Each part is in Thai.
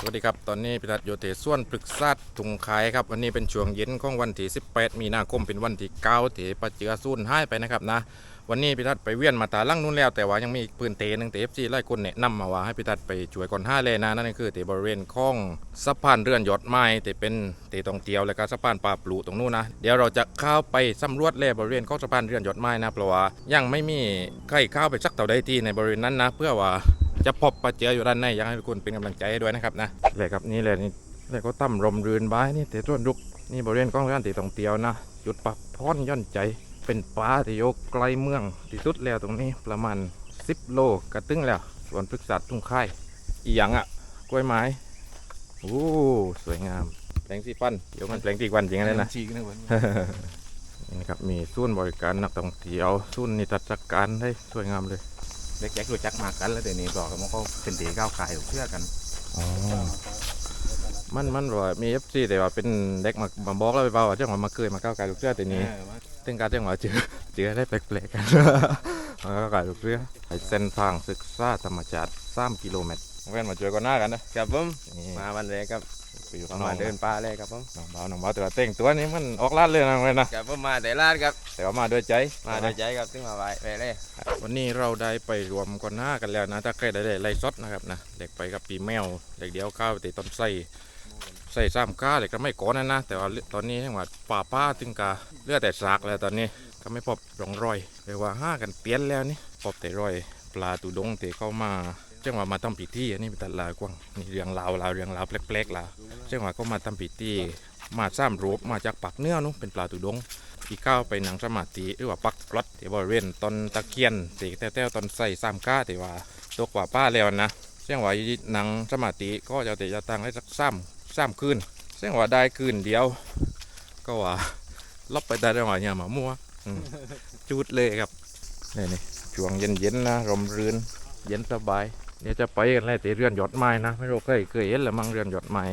สวัสดีครับ ตอนนี้พิทัศน์โยเตส่วนปรึกษาถุงขายครับ วันนี้เป็นช่วงเย็นของวันที่ 18 มีนาคมเป็นวันที่9ที่ปะเจือสูนหายไปนะครับนะ วันนี้พิทัศน์ไปเวียนมาตาลั่งนู้นแล้วแต่ว่ายังมีอีกปืนเตหนึงเตฟซีไล่คนแนะนำมาว่าให้พิทัศน์ไปช่วยก่อนห้าเลยนะนั่นคือเตบริเวณของสะพานเรือนยอดไม้เตเป็นเตตองเตียวแล้วก็สะพานป่าปลูตรงนู้นนะเดี๋ยวเราจะเข้าไปสำรวจแลบริเวณของสะพานเรือนยอดไม้นะเพราะว่ายังไม่มีใครเข้าไปสักเท่าใดที่ในบริเวณนั้นนะ เพื่อว่า จะพบปะเจออยู่ด้านในอยากให้ทุกคนเป็นกำลังใจให้ด้วยนะครับนะเลยครับนี่เลยนี่เลยก็ตั้มรมรืนบ้ายนี่เตะต้นรุกนี่บริเวณกล้องร้านตีตองเตียวนะจุดปักพอนย่อนใจ เป็นป่าที่โยกไกลเมืองที่สุดแล้วตรงนี้ประมาณ 10 โลกระตึ้งแล้วสวนพฤกษาทุ่งค่ายอีหยังอะกล้วยไม้โอ้สวยงามแปลงสีฟันเดี๋ยวมันแปลงสีฟันจริงๆเลยนะฉีกนะเว้ยนี่นะครับมีศูนย์บริการนักท่องเที่ยวศูนย์นิทรรศการได้สวยงามเลย เด็กแจ็ครู้จักมากันแล้วเดี๋ยวนี้บอกกันว่าเขาเป็นเด็กก้าวขายเชื่อกันอ๋อมันมันว่ามีเอฟซีแต่ว่าเป็นเด็กมามาบอกแล้วไปเปล่าว่าเจ้าของมาเคยมาก้าวไกลลูกเสื้อแต่นี้เออว่าตึงการเจ้าของเจอเจอได้แปลกๆกันมาก้าวไกลลูกเสื้อไปเส้นทางศึกษาธรรมชาติ3กิโลเมตร แว่นมาเจอกันหน้ากันนะครับผมนี่มาวันแรกครับไปอยู่ปข้าระงนอมากเดินป่าเลยครับผมน้องเบาน้องเบาแต่ว่าแต่งตัวนี้มันออกลาดเลยนะเว้ยนะครับผมมาแต่ลาดครับแต่ว่ามาด้วยใจมาโดยใจครับถึงมาไหวไปเลยวันนี้เราได้ไปรวมกันหน้ากันแล้วนะถ้าใครได้ไล่สดนะครับนะเด็กไปกับปีแมวเด็กเดียวข้าวไปติดต้นไส้ใส่ซ้ำก้าเด็กก็ไม่ก้อนนะนะแต่ว่าตอนนี้จังหวัดป่าป้าตึงกาเหลือแต่ซากแล้วตอนนี้ก็ไม่พบร่องรอยเรียกว่าห้ากันเปลี่ยนแล้วนี่พบแต่รอย ปลาตูดงเตะเข้ามา จังหวะมาทำพิธีอันนี้เป็นตลาดกว้างนี่เรื่องราวราวเรื่องราวแปลกๆลาวจังหวะก็มาทำพิธีมาซ้ำรูปมาจากปักเนื้อนู้นเป็นปลาตูดงอีกก้าวไปหนังสมาธิหรือว่าปักกรดที่บริเวณต้นตะเคียนตีแต้วๆต้นใส่สามก้าที่ว่าตกกว่าป้าแล้วนะเสียงว่าหนังสมาธิก็จะเตะจะตั้งให้สักซ้ำซ้ำคืนเสียงว่าได้คืนเดียว ก็ว่าลบไปได้จังหวะเนี่ยหมามัวจุดเลยครับนี่นี่ช่วงเย็นๆนะลมรื่นเย็นสบาย เดี๋ยวจะไปกันแล้วแต่เรือนหยอดไม้นะไม่รู้เคยเคยเห็นหรือมั้งเรือนหยอดไม้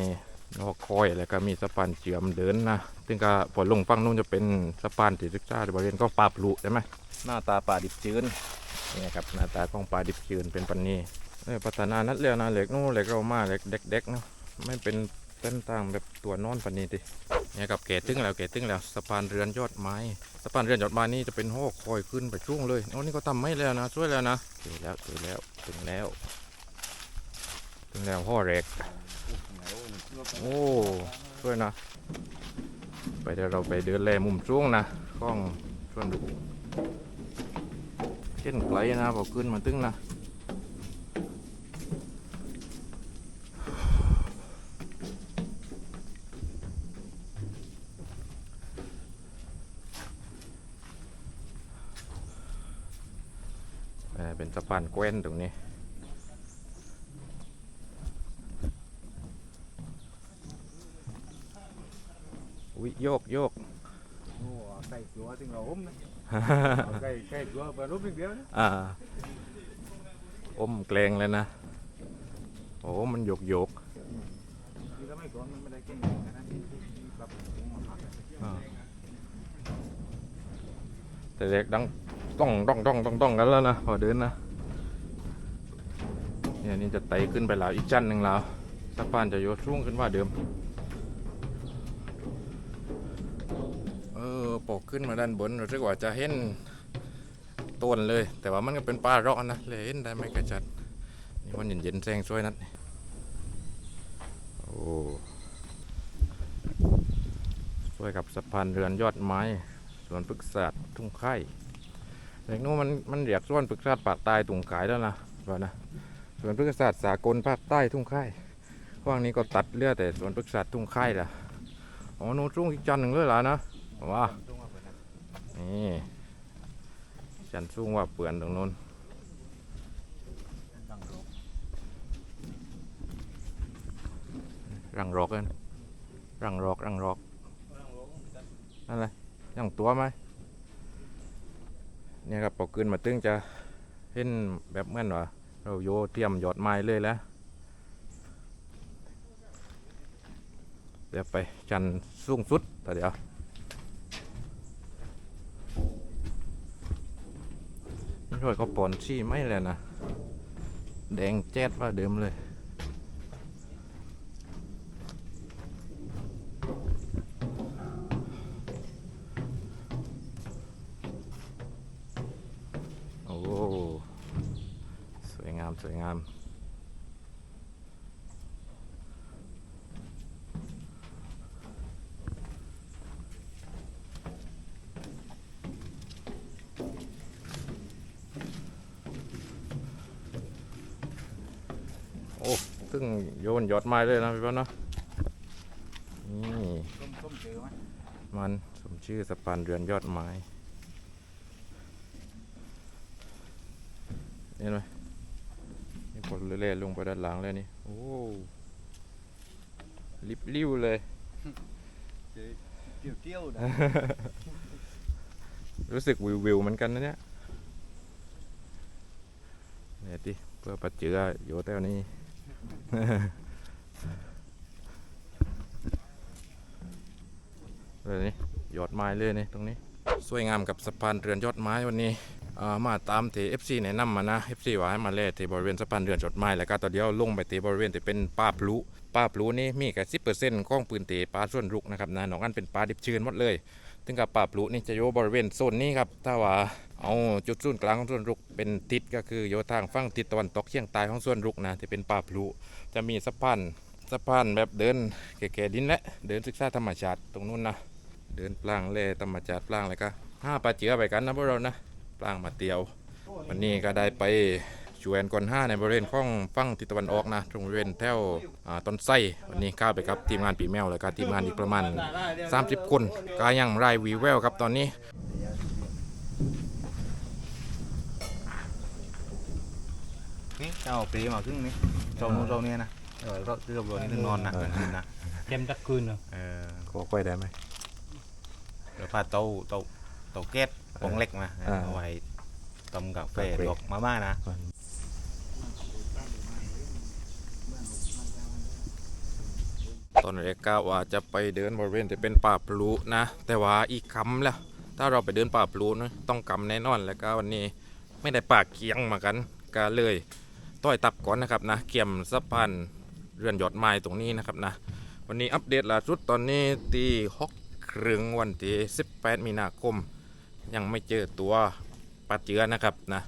นอกคอยแล้วก็มีสะพานเชื่อมเดินนะซึ่งก็พอลงฟังนู่นจะเป็นสะพานที่ศึกษาบริเวณก็ป่าปลุใช่ไหมหน้าตาป่าดิบชื้นนี่ครับหน้าตาของป่าดิบชื้นเป็นปันนี้เออพัฒนานัดเร็วนะเหล็กนู้นเหล็กเรามาเหล็กเด็กๆเนาะไม่เป็น เส้นทางแบบตัวนอนปันนี้ดิเนี่ยกับเกตึงแล้วเกตึงแล้วสะพานเรือนยอดไม้สะพานเรือนยอดไม้นี่จะเป็นห้อคอยขึ้นไปช่วงเลยโอ้นี่ก็ทำไม่แล้วนะช่วยแล้วนะถึงแล้วถึงแล้วถึงแล้ว ถึงแล้วห้อแรกโอ้ช่วยนะ ไปเดี๋ยวเราไปเดินแลมุมช่วงนะข้องชวนดูเช่นไกลนะบอขึ้นมาตึ้งนะ เอ่อเป็นสะพานแกว้นตรงนี้อุ้ยโยกโยกโอ้ไก่ตัวถึงเราอุ้มนะไก่ไก่ตัวเปิดรูปเดียวนะอ่าอมแกลงเลยนะ โอ้ มันโยกโยกคือถ้าไม่ก่อนมันไม่ได้เก่งขนาดนั้นปรับปรุงมาพักเลยอ่าแต่เด็กดัง ต้องต้องต้องต้องต้องกันแล้วนะพอเดินนะเนี่ยนี่จะไต่ขึ้นไปแล้วอีกชั้นหนึ่งแล้วสะพานจะโยกสูงขึ้นว่าเดิม เออปกขึ้นมาด้านบนรู้สึกว่าจะเห็นต้นเลย แต่ว่ามันก็เป็นป่าร้อนนะเลยเห็นได้ไม่กระชัดนี่วันเย็นๆแซงช่วยนัดโอ้ช่วยกับสะพานเรือนยอดไม้สวนปรึกษศาสตร์ทุ่งไข่ เด็กนู้มันมันเรียกสวนปรึกษาปากใต้ตุงขายแล้วนะว่านะส่วนปรึกษาสากลภาคใต้ทุ่งไข่ว่างนี้ก็ตัดเลือแต่ส่วนปรึกษาทุ่งไข่ละอ๋อนู้นรุ่งอีกจันทร์หนึ่งเลยล่ะนะว้าตรงมาเปิดนะนี่ฉันสูงว่าเปลือนตรงนู้นรครังรอกกันรังรอกรังรอกนั่นเลยยังตัวไหม เนี่ยครับพอกขึ้นมาตึงจะเห็นแบบเหมื่อนว่าเราโยเตรียมหยอดไม้เลยแล้วเดี๋ยวไปจันสูงสุดแต่เดี๋ยวช่วยเขาปอนชี้ไม่เลยนะ แดงแจ๊ดว่าเดิมเลย สวยงาม โอ้ซึ่งโยนยอดไม้เลยนะพี่ป้อนเนาะนี่มันสมชื่อสะพานเรือนยอดไม้เห็นไหม นี่คนเล่ๆลงไปด้านหลังเลยนี่ โอ้ลิบลิ้วเลยเตี้ยวเตี้ยวๆนะรู้สึกวิววิวๆเหมือนกันนะเนี่ยเนี่ยดิเพื่อปัจเจือโยแต้วนี้เลยนี่ยอดไม้เลยนี่ตรงนี้ สวยงามกับสะพานเรือนยอดไม้วันนี้อ่า มาตามที่ FC แนะนำมานะ FC ว่าให้มาแล่ที่บริเวณสะพานเรือนยอดไม้แล้วก็ตอนเดียวลงไปที่บริเวณที่เป็นป่าพลุป่าพลุนี่มีแค่สิบเปอร์เซ็นต์ของปืนเตป่าส่วนรุกนะครับนะหนอกนั้นเป็นป่าดิบชื้นหมดเลยถึงกับป่าพลุนี่จะโยบริเวณโซนนี้ครับถ้าว่าเอาจุดศูนย์กลางของส่วนรุกเป็นทิศก็คือโยทางฝั่งทิศตะวันตกเฉียงใต้ของส่วนรุกนะที่เป็นป่าพลุจะมีสะพานสะพานแบบเดินแก่ๆดินและเดินศึกษาธรรมชาติตรงนู้นนะเดินปลางเล่ธรรมชาติปลางอะไรก็ห้าปลาเจือไปกันนะพวกเรานะ ลางมาเตียว วันนี้ก็ได้ไปชวนก่อนห้าในบริเวณของฝั่งทิศตะวันออกนะ ตรงบริเวณแถวอ่าต้นไส้วันนี้ก้าวไปครับทีมงานปีแมวแล้วก็ทีมงานอีกประมาณ 30 คนก็ยังไร้วีแววครับตอนนี้นี่จะเอาเปรย์มาครึ่งนี้ตรงนู้นตรงนี้นะเออเราเรือตัวนี้ถึงนอนนะกลางคืนนะเต็มตะคืนเหรอเออขอค่อยได้ไหมเดี๋ยวพาเต้าเต้า เต้าแก๊สปองเล็กมาอ่าเอาไว้ต้มกาแฟกาแฟดอกมาม่านะตอนแรกก็ว่าจะไปเดินบริเวณที่เป็นป่าพลูนะ แต่ว่าอีกคำแล้วถ้าเราไปเดินป่าพลูนะต้องกำแน่นอนแล้วก็วันนี้ไม่ได้ป่าเกียงมากันก็เลยต้อยตับก่อนนะครับนะเกี่ยมสะพานเรือนหยอดไม้ตรงนี้นะครับนะ วันนี้อัปเดตล่าสุดตอนนี้ตีหกครึ่งวันที่18 มีนาคม ยังไม่เจอตัวปัดเจือนะครับนะ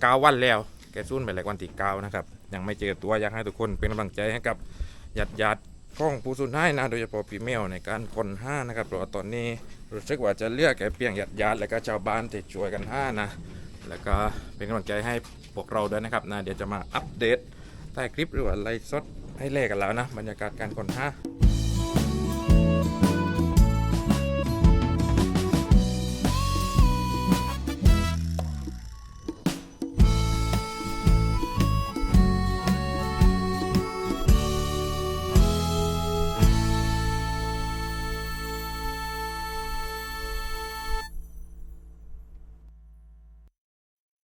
เก้าวันแล้วแกซุ่นไปแล้ววันที่เก้านะครับยังไม่เจอตัวอยากให้ทุกคนเป็นกำลังใจให้กับญาติญาติๆของผู้สูญหายนะโดยเฉพาะพี่เมลในการคนห้านะครับเพราะตอนนี้รู้สึกว่าจะเลือกแกเพียงญาติญาติและก็ชาวบ้านที่ช่วยกันห้านะแล้วก็เป็นกำลังใจให้พวกเราด้วยนะครับนะเดี๋ยวจะมาอัปเดตใต้คลิปหรือว่าไลฟ์สดให้เล่กันแล้วนะบรรยากาศการก่อนห้า